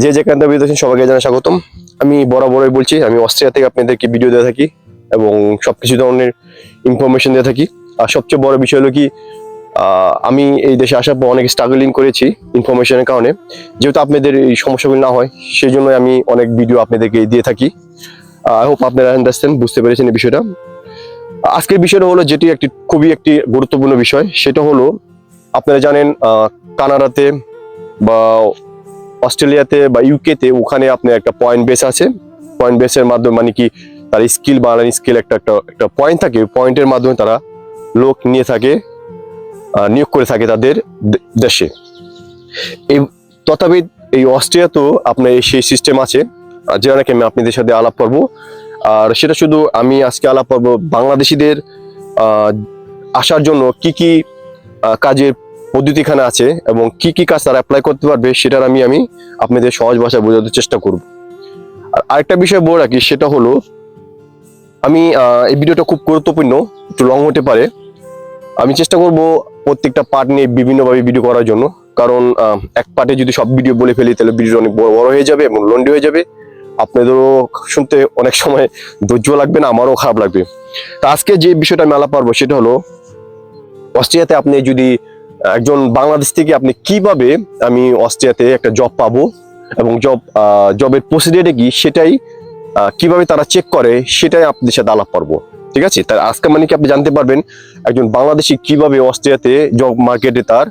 যে যেখান থেকে ভিডিও দেখছেন সবাইকে জানাই স্বাগতম। আমি বরাবরই বলছি, আমি অস্ট্রেলিয়া থেকে আপনাদেরকে ভিডিও দিয়ে থাকি এবং সবকিছু ধরনের ইনফরমেশন দিয়ে থাকি। আর সবচেয়ে বড় বিষয় হলো কি আমি এই দেশে আসার পর অনেক স্ট্রাগলিং করেছি ইনফরমেশনের কারণে। যেহেতু আপনাদের এই সমস্যাগুলি না হয় সেই জন্য আমি অনেক ভিডিও আপনাদেরকে দিয়ে থাকি। আই হোপ আপনারা আন্ডারস্ট্যান্ড বুঝতে পেরেছেন এই বিষয়টা। আজকের বিষয়টা হলো যেটি একটি, খুবই একটি গুরুত্বপূর্ণ বিষয়, সেটা হলো, আপনারা জানেন কানাডাতে বা অস্ট্রেলিয়াতে বা ইউকেতে ওখানে আপনার একটা পয়েন্ট বেস আছে। পয়েন্ট বেসের মাধ্যমে মানে কি তার স্কিল বা স্কিল একটা একটা একটা পয়েন্ট থাকে। ওই পয়েন্টের মাধ্যমে তারা লোক নিয়ে থাকে নিয়োগ করে থাকে তাদের দেশে। এই তথাপি এই অস্ট্রিয়াতেও আপনার এই সেই সিস্টেম আছে। যেটা নাকি আমি আপনাদের সাথে আলাপ করব। আর সেটা শুধু আমি আজকে আলাপ করব বাংলাদেশিদের আসার জন্য কি কি আহ, কাজের পদ্ধতিখানে আছে এবং কি কি কাজ তারা অ্যাপ্লাই করতে পারবে সেটার আমি আমি আপনাদের সহজ ভাষায় বোঝাতে চেষ্টা করব। আর আরেকটা বিষয় বলে রাখি, সেটা হলো, আমি এই ভিডিওটা খুব গুরুত্বপূর্ণ, একটু লং হতে পারে। আমি চেষ্টা করব প্রত্যেকটা পার্ট নিয়ে বিভিন্নভাবে ভিডিও করার জন্য। কারণ এক পার্টে যদি সব ভিডিও বলে ফেলি, তাহলে ভিডিও অনেক বড় বড় হয়ে যাবে এবং লন্ডি হয়ে যাবে। আপনাদেরও শুনতে অনেক সময় ধৈর্য লাগবে না, আমারও খারাপ লাগবে। তা আজকে যে বিষয়টা আমি আলাপ পারব সেটা হলো, অস্ট্রিয়াতে আপনি যদি একজন বাংলাদেশ থেকে আপনি কীভাবে আমি অস্ট্রিয়াতে একটা জব পাবো এবং জব জবের প্রসিডিয়ারে কি? সেটাই কীভাবে তারা চেক করে, সেটাই আপনাদের সাথে আলাপ পারব ঠিক আছে? তার আজকে মানে কি আপনি জানতে পারবেন, একজন বাংলাদেশি কীভাবে অস্ট্রিয়াতে জব মার্কেটে তার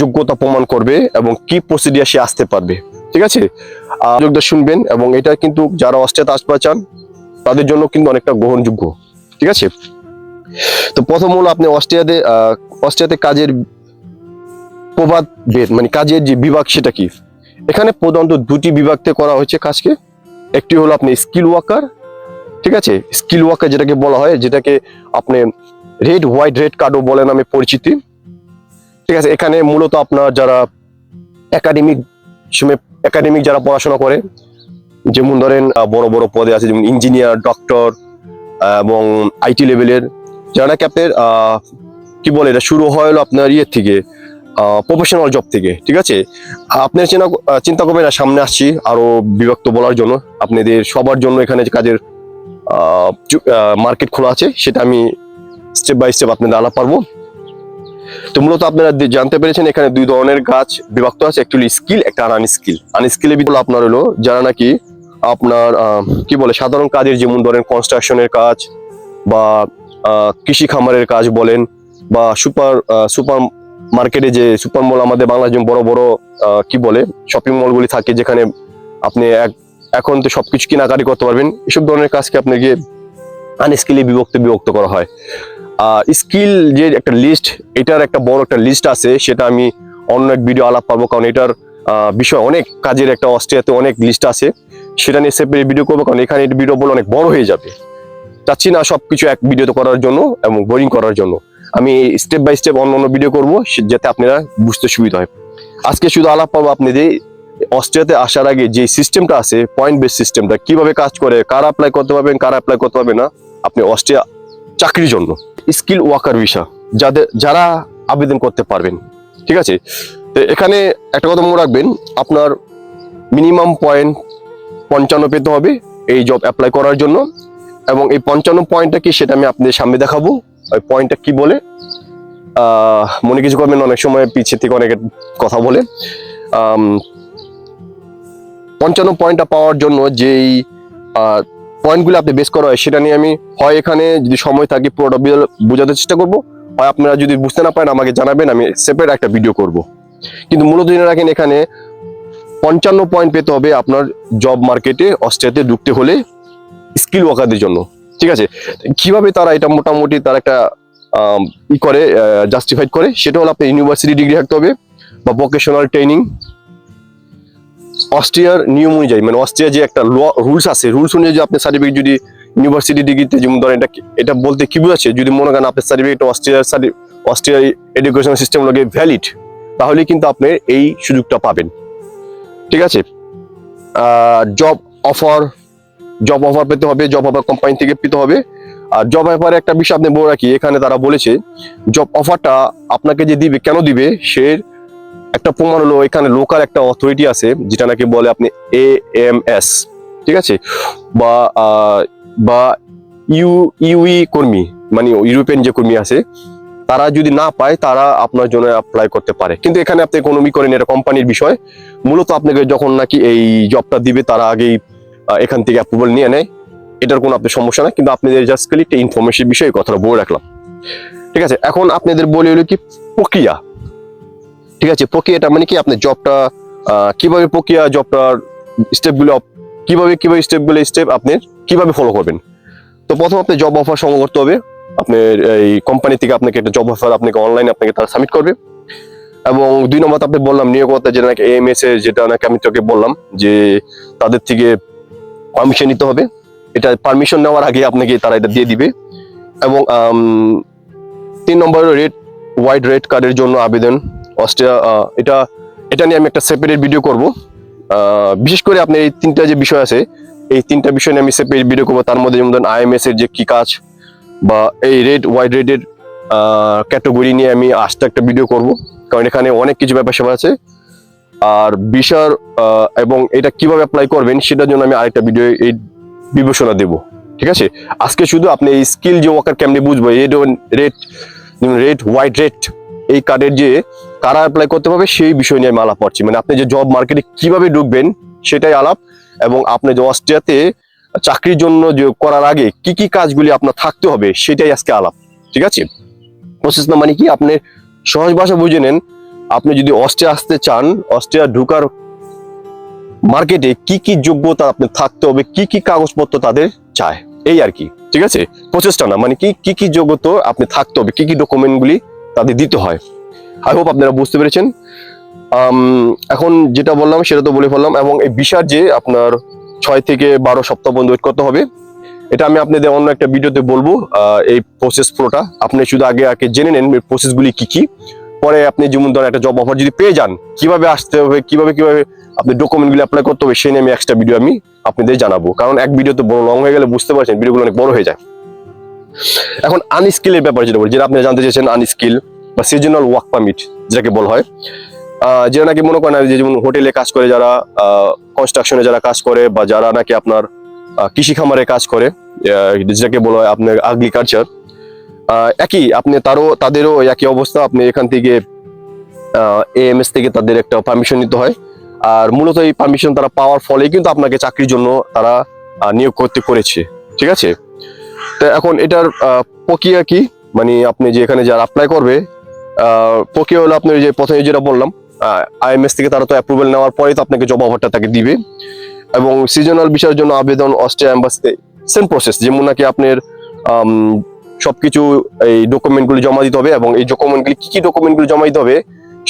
যোগ্যতা প্রমাণ করবে এবং কি প্রসিডিয়ার সে আসতে পারবে। ঠিক আছে? যোগদা শুনবেন এবং এটা কিন্তু যারা অস্ট্রিয়াতে আসতে চান, তাদের জন্য কিন্তু অনেকটা গ্রহণযোগ্য। ঠিক আছে? তো প্রথম হলো আপনি অস্ট্রিয়াতে অস্ট্রিয়াতে কাজের প্রবাদ ভেদ মানে কাজের যে বিভাগ সেটা কি? এখানে প্রধানত দুটি বিভাগতে করা হয়েছে কাজকে। একটি হলো আপনি স্কিল ওয়ার্কার ঠিক আছে? স্কিল ওয়ার্কার যেটাকে বলা হয়, যেটাকে আপনি রেড হোয়াইট রেড কার্ডও বলে নামে পরিচিতি। ঠিক আছে? এখানে মূলত আপনার যারা একাডেমিক সময় একাডেমিক যারা পড়াশোনা করে, যেমন ধরেন বড় বড় পদে আছে, যেমন ইঞ্জিনিয়ার ডক্টর এবং আইটি লেভেলের যারা নাকি আপনার কি বলে এটা, শুরু হয় হলো আপনার ইয়ের থেকে প্রফেশনাল জব থেকে, ঠিক আছে? আপনার চেনা চিন্তা করবেন সামনে আসছি, আরও বিভক্ত বলার জন্য। আপনাদের সবার জন্য এখানে কাজের মার্কেট খোলা আছে, সেটা আমি স্টেপ বাই স্টেপ আপনাদের আলাপ পারব। তো মূলত আপনারা জানতে পেরেছেন, এখানে দুই ধরনের কাজ বিভক্ত আছে একচুয়ালি স্কিল একটা আনস্কিল আনস্কিলের ভিতরে আপনার হলো, যারা নাকি আপনার কি বলে, সাধারণ কাজের যেমন ধরেন কনস্ট্রাকশনের কাজ বা কৃষি খামারের কাজ বলেন বা সুপার সুপার মার্কেটে যে সুপার মল আমাদের বাংলাদেশ বড় বড় কি বলে শপিং মলগুলি থাকে যেখানে আপনি এখন তো সবকিছু কেনাকাটি করতে পারবেন। এসব ধরনের কাজকে আপনাকে আনস্কিলে বিভক্ত বিভক্ত করা হয়। আর স্কিল যে একটা লিস্ট এটার একটা বড় একটা লিস্ট আছে, সেটা আমি অন্য এক ভিডিও আলাপ পাবো, কারণ এটার বিষয় অনেক কাজের একটা অস্ট্রিয়াতে অনেক লিস্ট আছে। সেটা নিয়ে সেপারেট ভিডিও করব, কারণ এখানে ভিডিও বলে অনেক বড় হয়ে যাবে। চাচ্ছি না সবকিছু এক ভিডিওতে করার জন্য এবং বোরিং করার জন্য। আমি স্টেপ বাই স্টেপ অন্য অন্য ভিডিও করব যাতে আপনারা বুঝতে সুবিধা হয়। আজকে শুধু আলাপ পাবো আপনাদের অস্ট্রিয়াতে আসার আগে যে সিস্টেমটা আছে পয়েন্ট বেস সিস্টেমটা কীভাবে কাজ করে, কারা অ্যাপ্লাই করতে পারবেন, কারা অ্যাপ্লাই করতে পারবে না, আপনি অস্ট্রিয়া চাকরির জন্য স্কিল ওয়ার্কার ভিসা যাদের যারা আবেদন করতে পারবেন, ঠিক আছে? তো এখানে একটা কথা মনে রাখবেন, আপনার মিনিমাম পয়েন্ট পঞ্চান্ন পেতে হবে এই জব অ্যাপ্লাই করার জন্য, এবং এই পঞ্চান্ন পয়েন্টটা কি সেটা আমি আপনাদের সামনে দেখাবো। ওই পয়েন্টটা কি বলে? মনে কিছু করবেন অনেক সময় পিছিয়ে থেকে অনেকে কথা বলে। পঞ্চান্ন পয়েন্টটা পাওয়ার জন্য যেই পয়েন্টগুলো আপনি বেস করা হয়, সেটা নিয়ে আমি হয় এখানে যদি সময় থাকে পুরোটা বুঝা- বোঝাতে চেষ্টা করব। হয় আপনারা যদি বুঝতে না পারেন, আমাকে জানাবেন, আমি সেপারেট একটা ভিডিও করব। কিন্তু মূলত জেনে রাখেন, এখানে পঞ্চান্ন পয়েন্ট পেতে হবে আপনার জব মার্কেটে অস্ট্রেলিয়াতে ঢুকতে হলে স্কিল ওয়ার্কারদের জন্য। ঠিক আছে? কীভাবে তারা এটা মোটামুটি তার একটা ই করে জাস্টিফাইড করে, সেটা হলো আপনার ইউনিভার্সিটি ডিগ্রি থাকতে হবে বা ভোকেশনাল ট্রেনিং অস্ট্রিয়ার নিয়ম অনুযায়ী মানে অস্ট্রিয়া যে একটা ল রুলস আছে রুলস অনুযায়ী আপনি সার্টিফিকেট যদি ইউনিভার্সিটি ডিগ্রিতে যেমন ধরেন এটা এটা বলতে কি বোঝাচ্ছে? যদি মনে করেন আপনার সার্টিফিকেট অস্ট্রিয়ার অস্ট্রিয়ার এডুকেশন সিস্টেম লাগে ভ্যালিড তাহলে কিন্তু আপনি এই সুযোগটা পাবেন। ঠিক আছে? জব অফার জব অফার পেতে হবে জব অফার কোম্পানি থেকে পেতে হবে। আর জব অফারে একটা বিষয় আপনি বলে রাখি, এখানে তারা বলেছে জব অফারটা আপনাকে যে দিবে, কেন দিবে, সে একটা প্রমাণ হলো, এখানে লোকাল একটা অথরিটি আছে, যেটা নাকি বলে আপনি এ এম এস ঠিক আছে? বা বা ইউ, ইউই কর্মী মানে ইউরোপিয়ান যে কর্মী আছে, তারা যদি না পায়, তারা আপনার জন্য অ্যাপ্লাই করতে পারে। কিন্তু এখানে আপনি কোনো ই করেন, এটা কোম্পানির বিষয়। মূলত আপনাকে যখন নাকি এই জবটা দিবে, তারা আগেই এখান থেকে অ্যাপ্রুভাল নিয়ে নেয়। এটার কোনো আপনার সমস্যা না কিন্তু আপনাদের জাস্ট খালি একটা ইনফরমেশন বিষয়ে কথাটা বলে রাখলাম। ঠিক আছে, এখন আপনাদের বলি হলো কি, প্রক্রিয়া। ঠিক আছে, প্রক্রিয়াটা মানে কি আপনি জবটা কীভাবে প্রক্রিয়া জবটার স্টেপগুলো কীভাবে কীভাবে স্টেপগুলো স্টেপ আপনি কীভাবে ফলো করবেন? তো প্রথম আপনি জব অফার সংগ্রহ করতে হবে। আপনার এই কোম্পানি থেকে আপনাকে একটা জব অফার আপনাকে অনলাইনে আপনাকে তারা সাবমিট করবে। এবং দুই নম্বর আপনি বললাম, নিয়োগকর্তা যেটা নাকি এম এস এ যেটা নাকি আমি তোকে বললাম, যে তাদের থেকে পারমিশন নিতে হবে। এটা পারমিশন নেওয়ার আগে আপনাকে তারা এটা দিয়ে দিবে। এবং তিন নম্বর রেড, হোয়াইট রেড কার্ডের জন্য আবেদন। অস্ট্রিয়া এটা এটা নিয়ে আমি একটা সেপারেট ভিডিও করব। বিশেষ করে আপনি এই তিনটা যে বিষয় আছে, এই তিনটা বিষয় নিয়ে আমি সেপারেট ভিডিও করব। তার মধ্যে যেমন আইএমএস এর যে কি কাজ বা এই রেড, হোয়াইট রেডের ক্যাটাগরি নিয়ে আমি আস্তে একটা ভিডিও করব। কারণ এখানে অনেক কিছু ব্যাপার স্যাপার আছে। আর বিশার এবং এটা কীভাবে অ্যাপ্লাই করবেন সেটার জন্য আমি আরেকটা ভিডিও এই বিবেচনা দেব। ঠিক আছে? আজকে শুধু আপনি এই স্কিল যে ওয়ার্কার কেমনি বুঝব red red red white red এই কার্ডের যে কারা অ্যাপ্লাই করতে পারবে সেই বিষয় নিয়ে আমি আলাপ করছি। মানে আপনি যে জব মার্কেটে কীভাবে ঢুকবেন সেটাই আলাপ, এবং আপনি যে অস্ট্রিয়াতে চাকরির জন্য যে করার আগে কি কি কাজগুলি আপনার থাকতে হবে সেটাই আজকে আলাপ। ঠিক আছে? প্রসেস না মানে কি? আপনি সহজ ভাষা বুঝে নেন আপনি যদি অস্ট্রিয়া আসতে চান, অস্ট্রিয়া ঢুকার মার্কেটে কি কি যোগ্যতা আপনি থাকতে হবে, কি কি কাগজপত্র তাদের চায় এই আর কি, ঠিক আছে? প্রচেষ্টা না মানে কি কি কি যোগ্যতা আপনি থাকতে হবে, কি কি ডকুমেন্টগুলি তাদের দিতে হয়। আই হোপ আপনারা বুঝতে পেরেছেন। এখন যেটা বললাম সেটা তো বলে ফেললাম, এবং এই বিশার যে আপনার ছয় থেকে বারো সপ্তাহ পর্যন্ত ওয়েট করতে হবে, এটা আমি আপনাদের অন্য একটা ভিডিওতে বলব। এই প্রসেস পুরোটা, আপনি শুধু আগে আগে জেনে নেন প্রসেসগুলি কি কি। পরে আপনি যেমন একটা জব অফার যদি পেয়ে যান, কীভাবে আসতে হবে, কীভাবে কীভাবে আপনি ডকুমেন্টগুলি অ্যাপ্লাই করতে হবে সেই নিয়ে আমি এক্সট্রা ভিডিও আমি আপনাদের জানাব। কারণ এক ভিডিও তো বড় লং হয়ে গেলে বুঝতে পারছেন ভিডিওগুলো অনেক বড় হয়ে যায়। এখন আনস্কিলের ব্যাপার যেটা বলি, যেটা আপনি জানতে চেয়েছেন আনস্কিল বা সিজনাল ওয়ার্ক পারমিট যেটাকে বলা হয়। যেটা নাকি মনে করেন যে যেমন হোটেলে কাজ করে যারা কনস্ট্রাকশনে যারা কাজ করে বা যারা নাকি আপনার কৃষি খামারে কাজ করে যেটাকে বলা হয় আপনার আগ্রিকালচার একই, আপনি তারও, তাদেরও একই অবস্থা, আপনি এখান থেকে এএমএস থেকে তাদের একটা পারমিশন নিতে হয়। আর মূলত এই পারমিশন তারা পাওয়ার ফলে কিন্তু আপনাকে চাকরির জন্য তারা নিয়োগ করতে করেছে। ঠিক আছে? তো এখন এটার প্রক্রিয়া কি? মানে আপনি যে এখানে যারা অ্যাপ্লাই করবে প্রক্রিয়া হলো আপনি ওই যে প্রথমে যেটা বললাম আইএমএস থেকে তারা তো অ্যাপ্রুভাল নেওয়ার পরে তো আপনাকে জব অফারটা তাকে দিবে। এবং সিজনাল বিষয়ের জন্য আবেদন অস্ট্রিয়া অ্যাম্বাসিতে সেম প্রসেস যেমন নাকি আপনার সবকিছু এই ডকুমেন্টগুলি জমা দিতে হবে এবং এই ডকুমেন্টগুলি কি কি ডকুমেন্টগুলি জমা দিতে হবে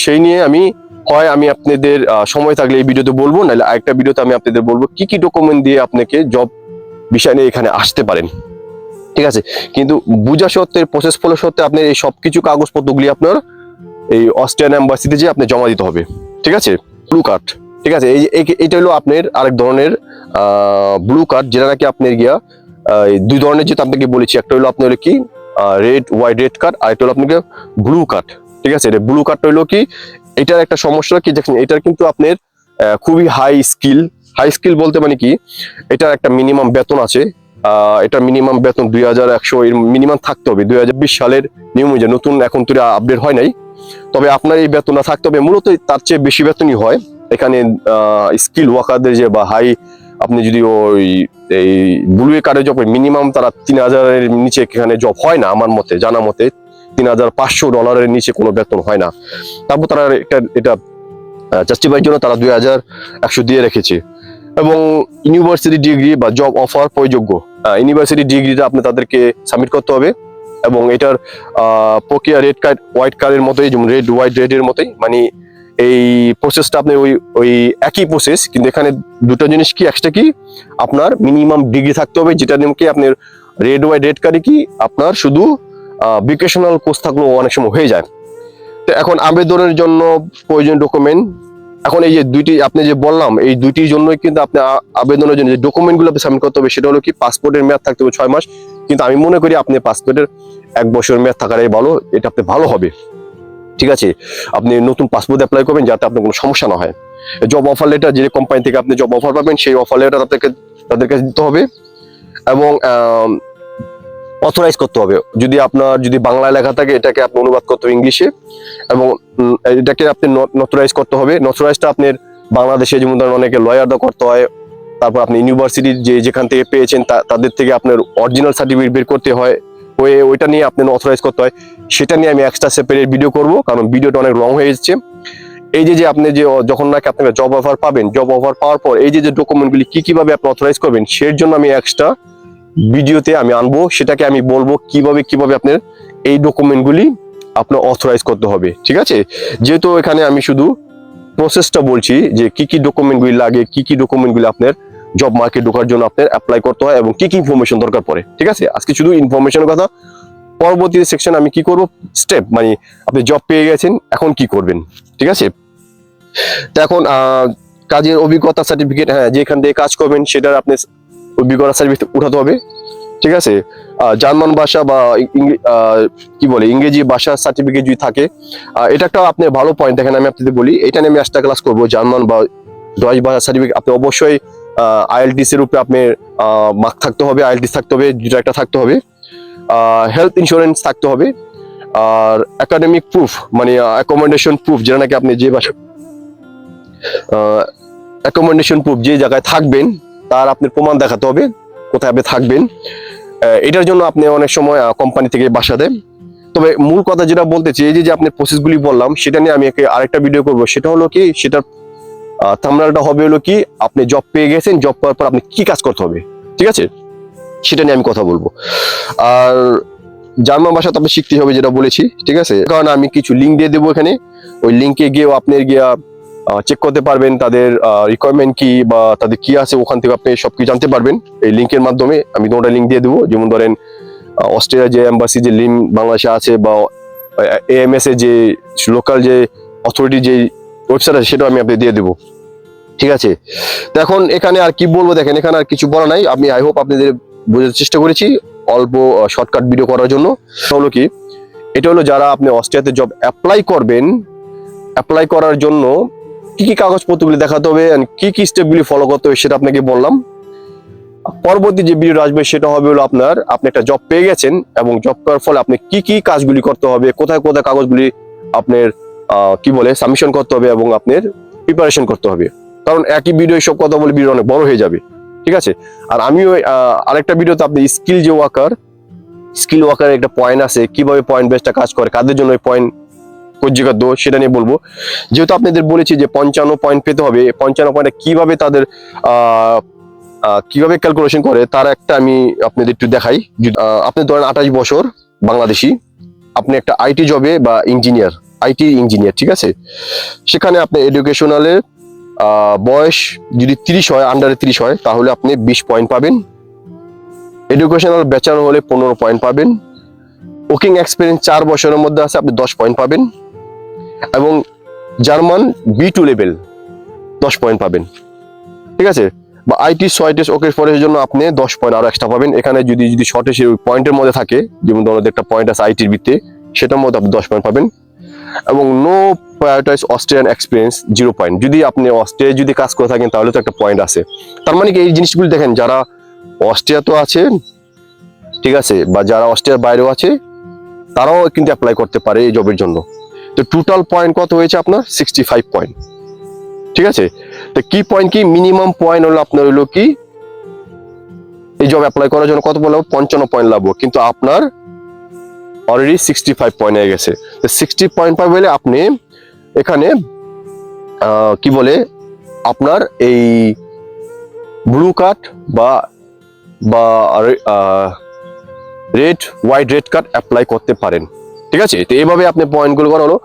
সেই নিয়ে আমি, হয় আমি আপনাদের সময় থাকলে এই ভিডিওতে বলব, নাহলে আরেকটা ভিডিওতে আমি আপনাদের বলব কি কি ডকুমেন্ট দিয়ে আপনাকে জব বিষয় নিয়ে এখানে আসতে পারেন। ঠিক আছে? কিন্তু বুঝা সত্ত্বের প্রসেস ফলো সত্ত্বে আপনার এই সবকিছু কাগজপত্রগুলি আপনার এই অস্ট্রিয়ান অ্যাম্বাসিতে যে আপনি জমা দিতে হবে। ঠিক আছে? ব্লু কার্ড ঠিক আছে? এই এটা হলো আপনার আরেক ধরনের ব্লু কার্ড যেটা নাকি আপনার গিয়া দুই ধরনের যেটা আপনাকে বলেছি, একটা হলো আপনার কি রেড হোয়াইট রেড কার্ড আর একটা হলো আপনাকে ব্লু কার্ড ঠিক আছে? এটা ব্লু কার্ডটা হলো কি, এটার একটা সমস্যা কি, দেখেন, এটার কিন্তু আপনার খুবই হাই স্কিল হাই স্কিল বলতে মানে কি, এটার একটা মিনিমাম বেতন আছে এটা মিনিমাম বেতন দুই হাজার একশো, এর মিনিমাম থাকতে হবে, দুই হাজার বিশ সালের নিয়ম অনুযায়ী নতুন এখন তো আপডেট হয় নাই। তবে আপনার এই বেতনটা থাকতে হবে, মূলত তার চেয়ে বেশি বেতনই হয়, এখানে স্কিল ওয়ার্কারদের যে বা হাই আপনি যদি ওই এই ব্লু কার্ডে জব মিনিমাম তারা তিন হাজারের নিচে এখানে জব হয় না আমার মতে, জানা মতে। তিন হাজার পাঁচশো ডলারের নিচে কোনো বেতন হয় না। তারপর তারা এটা এটা জাস্টিফাইয়ের জন্য তারা দুই হাজার একশো দিয়ে রেখেছে। এবং ইউনিভার্সিটি ডিগ্রি বা জব অফার প্রয়োগ্য। ইউনিভার্সিটি ডিগ্রিটা আপনি তাদেরকে সাবমিট করতে হবে। এবং এটার প্রক্রিয়া রেড কার্ড হোয়াইট কার্ডের মতোই, যেমন রেড হোয়াইট রেডের মতোই মানে এই প্রসেসটা আপনি ওই ওই একই প্রসেস কিন্তু এখানে দুটো জিনিস কি একটা কি? আপনার মিনিমাম ডিগ্রি থাকতে হবে, যেটা নাকি আপনার রেড ওয়াই রেড কার্ডে কি আপনার শুধু ভোকেশনাল কোর্স থাকলেও অনেক সময় হয়ে যায়। তো এখন আবেদনের জন্য প্রয়োজন ডকুমেন্ট এখন এই যে দুইটি, আপনি যে বললাম, এই দুইটির জন্যই কিন্তু আপনি আবেদনের জন্য যে ডকুমেন্টগুলো আপনি সাবমিট করতে হবে, সেটা হলো কি পাসপোর্টের মেয়াদ থাকতে হবে ছয় মাস। কিন্তু আমি মনে করি আপনি পাসপোর্টের এক বছর মেয়াদ থাকাটাই ভালো, এটা আপনি ভালো হবে। ঠিক আছে? আপনি নতুন পাসপোর্ট অ্যাপ্লাই করবেন যাতে আপনার কোনো সমস্যা না হয়। জব অফার লেটার যে কোম্পানি থেকে আপনি জব অফার পাবেন, সেই অফার লেটার আপনাকে, তাদের কাছে দিতে হবে এবং অথরাইজ করতে হবে। যদি আপনার, যদি বাংলায় লেখা থাকে, এটাকে আপনি অনুবাদ করতে হবে ইংলিশে এবং এটাকে আপনি নথরাইজ করতে হবে। নথরাইজটা আপনার বাংলাদেশে যেমন ধরেন অনেকে লয়ারদা করতে হয়, তারপর আপনি ইউনিভার্সিটির যে, যেখান থেকে পেয়েছেন তাদের থেকে আপনার অরিজিনাল সার্টিফিকেট বের করতে হয়। ওই ওইটা নিয়ে আপনার অথরাইজ করতে হয়, সেটা নিয়ে আমি এক্সট্রা সেপারেট ভিডিও করব, কারণ ভিডিওটা অনেক লং হয়ে যাচ্ছে। এই যে যে আপনি যে, যখন নাকি আপনার জব অফার পাবেন জব অফার পাওয়ার পর এই যে যে ডকুমেন্টগুলি কি কীভাবে আপনি অথরাইজ করবেন সেই জন্য আমি এক্সট্রা ভিডিওতে আমি আনব, সেটাকে আমি বলব কীভাবে কীভাবে আপনার এই ডকুমেন্টগুলি আপনার অথরাইজ করতে হবে, ঠিক আছে? যেহেতু এখানে আমি শুধু প্রসেসটা বলছি যে কি কি ডকুমেন্টগুলি লাগে, কি কি ডকুমেন্টগুলি আপনার জব মার্কেট ঢোকার জন্য আপনার অ্যাপ্লাই করতে হয় এবং কি কি ইনফরমেশন দরকার পড়ে, ঠিক আছে? আজকে শুধু ইনফরমেশনের কথা। পরবর্তী সেকশন আমি কি করব? স্টেপ মানে আপনি জব পেয়ে গেছেন, এখন কি করবেন, ঠিক আছে? তো এখন কাজের অভিজ্ঞতা সার্টিফিকেট হ্যাঁ যেখান থেকে কাজ করবেন, সেটার আপনি অভিজ্ঞতা সার্টিফিকেট উঠাতে হবে, ঠিক আছে? জার্মান ভাষা বা কি বলে, ইংরেজি ভাষা সার্টিফিকেট যদি থাকে এটা একটা আপনার ভালো পয়েন্ট দেখেন আমি আপনাদের বলি, এটা নিয়ে আমি একটা ক্লাস করব, জার্মান বা ডয়েজ ভাষা সার্টিফিকেট আপনি অবশ্যই আইএলটিস এর উপরে আপনার মার্ক থাকতে হবে আইএলটিস থাকতে হবে, দুটো একটা থাকতে হবে। হেলথ ইন্স্যুরেন্স থাকতে হবে। আর একাডেমিক প্রুফ মানে অ্যাকোমোডেশন প্রুফ যেটা নাকি আপনি যে ভাষা অ্যাকোমোডেশন প্রুফ যে জায়গায় থাকবেন, তার আপনার প্রমাণ দেখাতে হবে, কোথায় আপনি থাকবেন। এটার জন্য আপনি অনেক সময় কোম্পানি থেকে বাসা দেন। তবে মূল কথা যেটা বলতে চাই যে আপনি প্রসেসগুলি বললাম, সেটা নিয়ে আমি আরেকটা ভিডিও করব। সেটা হলো কি, সেটার থামনালটা হবে হলো কি, আপনি জব পেয়ে গেছেন জব পাওয়ার পর আপনি কি কাজ করতে হবে, ঠিক আছে? সেটা নিয়ে আমি কথা বলব। আর জার্মান ভাষা তো আপনি শিখতে হবে, যেটা বলেছি, ঠিক আছে? কারণ আমি কিছু লিঙ্ক দিয়ে দেবো এখানে। ওই লিঙ্কে গিয়েও আপনি গিয়া চেক করতে পারবেন তাদের রিকোয়ারমেন্ট কি বা তাদের কি আছে, ওখান থেকে আপনি সব কিছু জানতে পারবেন। এই লিঙ্কের মাধ্যমে আমি তোমাটা লিঙ্ক দিয়ে দেবো। যেমন ধরেন অস্ট্রেলিয়া যে এম্বাসি যে লিঙ্ক বাংলাদেশে আছে বা এএমএস এর যে লোকাল যে অথরিটি যে ওয়েবসাইট আছে, সেটাও আমি আপনি দিয়ে দেবো। ঠিক আছে? তো এখন আর কি বলব, দেখেন, এখানে আর কিছু বলা নাই। আমি আই হোপ আপনাদের বোঝার চেষ্টা করেছি, অল্প শর্টকাট ভিডিও করার জন্য। হলো কি? এটা হলো যারা আপনি অস্ট্রেলিয়াতে জব অ্যাপ্লাই করবেন অ্যাপ্লাই করার জন্য কি কি কাগজপত্রগুলি দেখাতে হবে and কি কি স্টেপগুলি ফলো করতে হবে সেটা আপনাকে বললাম। পরবর্তী যে ভিডিও আসবে, সেটা হবে হলো আপনার, আপনি একটা জব পেয়ে গেছেন এবং জব করার ফলে আপনি কি কি কাজগুলি করতে হবে, কোথায় কোথায় কাগজগুলি আপনার কি বলে সাবমিশন করতে হবে এবং আপনার প্রিপারেশন করতে হবে। কারণ একই ভিডিও সব কথা বলে ভিডিও অনেক বড় হয়ে যাবে। ঠিক আছে? আর আমিও আরেকটা ভিডিওতে আপনি স্কিল যে ওয়াকার স্কিল ওয়ার্কারের একটা পয়েন্ট আছে, কীভাবে পয়েন্ট বেসটা কাজ করে, কাদের জন্য ওই পয়েন্ট কর্যিকাদ্য সেটা নিয়ে বলব। যেহেতু আপনাদের বলেছি যে পঞ্চান্ন পয়েন্ট পেতে হবে পঞ্চান্ন পয়েন্টে কীভাবে তাদের কীভাবে ক্যালকুলেশন করে, তার একটা আমি আপনাদের একটু দেখাই। আপনি ধরেন আঠাশ বছর বাংলাদেশি, আপনি একটা আইটি জবে বা ইঞ্জিনিয়ার আইটি ইঞ্জিনিয়ার ঠিক আছে? সেখানে আপনি এডুকেশনালের বয়স যদি তিরিশ হয় আন্ডারে তিরিশ হয়, তাহলে আপনি বিশ পয়েন্ট পাবেন। এডুকেশনাল ব্যাচার হলে পনেরো পয়েন্ট পাবেন। ওকিং এক্সপিরিয়েন্স চার বছরের মধ্যে আছে, আপনি দশ পয়েন্ট পাবেন। এবং জার্মান বি টু লেভেল দশ পয়েন্ট পাবেন। ঠিক আছে? বা আইটি ছয় টেস্ট ওকে ফরের জন্য আপনি দশ পয়েন্ট আরও এক্সট্রা পাবেন। এখানে যদি যদি শর্টে সে পয়েন্টের মধ্যে থাকে, যেমন ধরুন একটা পয়েন্ট আছে আইটির ভিত্তিতে, সেটার মধ্যে আপনি দশ পয়েন্ট পাবেন। এবং no prioritize Australian experience zero point যদি আপনি অস্ট্রেলিয়া যদি কাজ করে থাকেন, তাহলে তো একটা পয়েন্ট আছে। তার মানে কি, এই জিনিসগুলি দেখেন, যারা অস্ট্রিয়া তো আছে, ঠিক আছে, বা যারা অস্ট্রিয়ার বাইরেও আছে, তারাও কিন্তু অ্যাপ্লাই করতে পারে এই জবের জন্য। তো টোটাল পয়েন্ট কত হয়েছে আপনার? সিক্সটি ফাইভ পয়েন্ট ঠিক আছে? তো কি পয়েন্ট কি? মিনিমাম পয়েন্ট হলো আপনার হলো কি, এই জব অ্যাপ্লাই করার জন্য কত বলব পঞ্চান্ন পয়েন্ট লাগবো কিন্তু আপনার অলরেডি সিক্সটি ফাইভ পয়েন্ট হয়ে গেছে। তো সিক্সটি পয়েন্ট পাই বলে আপনি এখানে কি বলে, আপনার এই ব্লু কার্ড বা বা red white red card apply করতে পারেন। ঠিক আছে? তো এইভাবে আপনি পয়েন্টগুলো করা হলো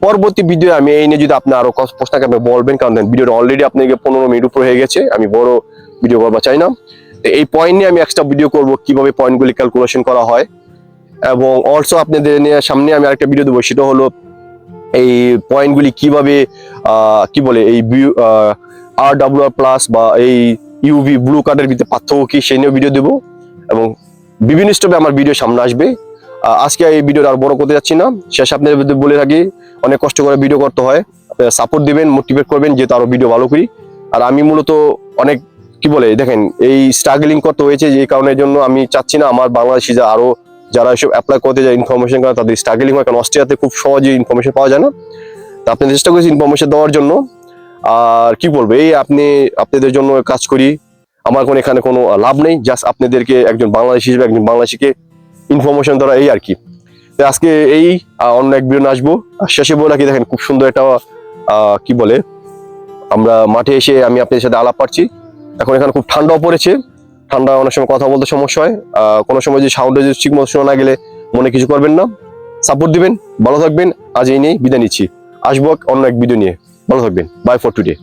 পরবর্তী ভিডিও আমি এই নিয়ে যদি আপনি আরও কস- প্রশ্ন থাকে আপনি বলবেন, কারণ ভিডিওটা অলরেডি আপনাকে পনেরো মিনিট উপর হয়ে গেছে, আমি বড় ভিডিও করবা চাই না। এই পয়েন্ট নিয়ে আমি এক্সট্রা ভিডিও করব, কীভাবে পয়েন্টগুলি ক্যালকুলেশন করা হয়। এবং অলসো আপনাদের নিয়ে সামনে আমি আরেকটা ভিডিও দেবো। সেটা হলো এই পয়েন্টগুলি কীভাবে কি বলে, এই আর ডাব্লিউ আর প্লাস বা এই ইউভি ব্লু কার্ডের ভিতরে পার্থক্য কি সেই নিয়ে ভিডিও দেবো। এবং বিভিন্ন স্টেপে আমার ভিডিও সামনে আসবে। আজকে এই ভিডিওটা আর বড় করতে যাচ্ছি না। শেষ আপনাদের বলে থাকি, অনেক কষ্ট করে ভিডিও করতে হয়। সাপোর্ট দিবেন মোটিভেট করবেন, যেহেতু আরও ভিডিও ভালো করি। আর আমি মূলত অনেক, কি বলে, দেখেন এই স্ট্রাগলিং করতে হয়েছে যে কারণের জন্য আমি চাচ্ছি না আমার বাংলাদেশি যা আরও যারা এসব অ্যাপ্লাই করতে যায় ইনফরমেশন করে তাদের স্ট্রাগলিং হয়, কারণ অস্ট্রেলিয়াতে খুব সহজে ইনফরমেশন পাওয়া যায় না। তা আপনি চেষ্টা করেছি ইনফরমেশন দেওয়ার জন্য। আর কি বলব, এই আপনি, আপনাদের জন্য কাজ করি। আমার কোনো এখানে কোনো লাভ নেই জাস্ট আপনাদেরকে একজন বাংলাদেশি হিসেবে, একজন বাংলাদেশিকে ইনফরমেশন দেওয়া, এই আর কি। তো আজকে এই অন্য এক ভিডিও আসব। আর শেষে বলে কি দেখেন খুব সুন্দর একটা কি বলে, আমরা মাঠে এসে আমি আপনাদের সাথে আলাপ পাচ্ছি। এখন এখানে খুব ঠান্ডাও পড়েছে। ঠান্ডা, অনেক সময় কথা বলতে সমস্যা হয়। কোনো সময় যে সাউন্ডে যদি ঠিক মতো শোনা না গেলে মনে কিছু করবেন না। সাপোর্ট দিবেন, ভালো থাকবেন। আজ এই নিয়ে বিদায় নিচ্ছি। আসব অন্য এক ভিডিও নিয়ে। ভালো থাকবেন। By for today